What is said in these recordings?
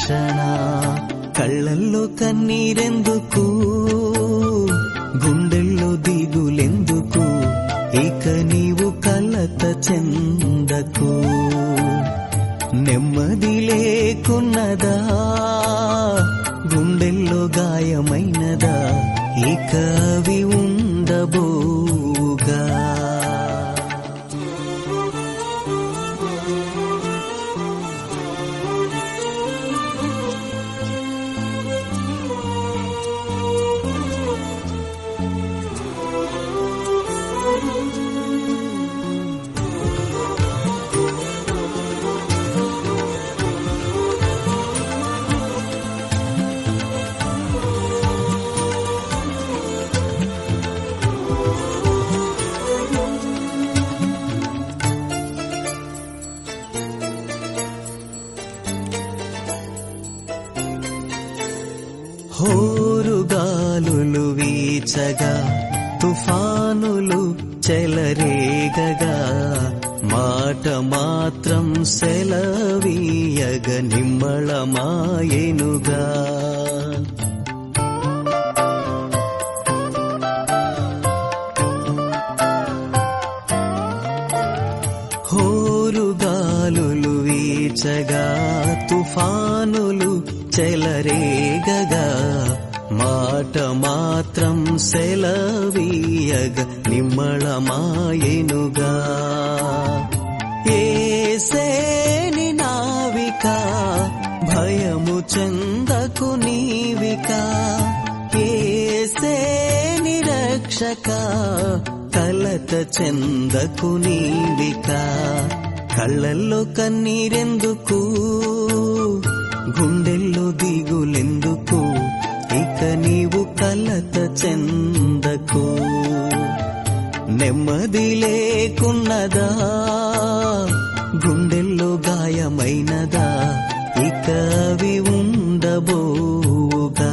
రక్షణ కళ్ళల్లో కన్నీరెందుకు? గుండెల్లో దిగులెందుకు? ఇక నీవు కలత చెందకు. నెమ్మది లేకున్నదా? గుండెల్లో గాయమైనదా? ఇక అవి హోరుగాలులు వీచగా తుఫానులు చెలరేగగా మాట మాత్రం సెలవీయగ నిమ్మళమాయెనుగా. హోరుగాలులు వీచగా తుఫానులు చెలరేగగా మాట మాత్రం సెలవీయగ నిమ్మళమాయెనుగా. ఏసేని నావిక భయము చందకు నీవిక. ఏసేని రక్షక కలత చందకు నీవిక. కళ్ళల్లో కన్నీరెందుకు? ఇక నీవు కలత చెందకు నెమ్మది లేకున్నదా? గుండెల్లో గాయమైనదా? ఇక అవి ఉండబోగా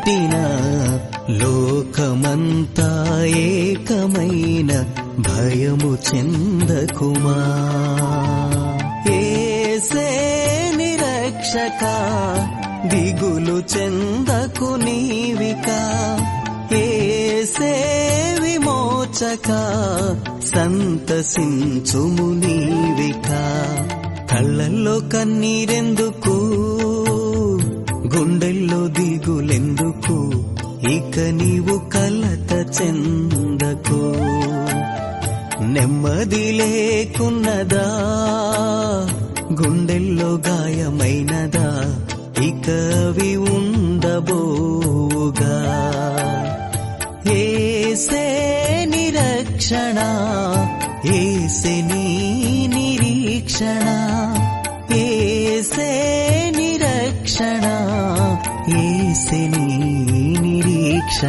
పుట్టిన లోకమంతా ఏకమైన భయము చెందకుమా? ఏసే నిరక్షక దిగులు చెందకు నీవిక. ఏసే విమోచక సంతసించుము నీవిక. కళ్ళల్లో కన్నీరెందుకు? గుండెల్లో దిగులెందుకు? ఇక నీవు కలత చెందకు. నెమ్మది లేకున్నదా? గుండెల్లో గాయమైనదా? ఇక అవి ఉండబోగా ఏసే నిరక్షణ ఏసే నీ నిరీక్షణ ఏసే నిరక్షణ. निरीक्ष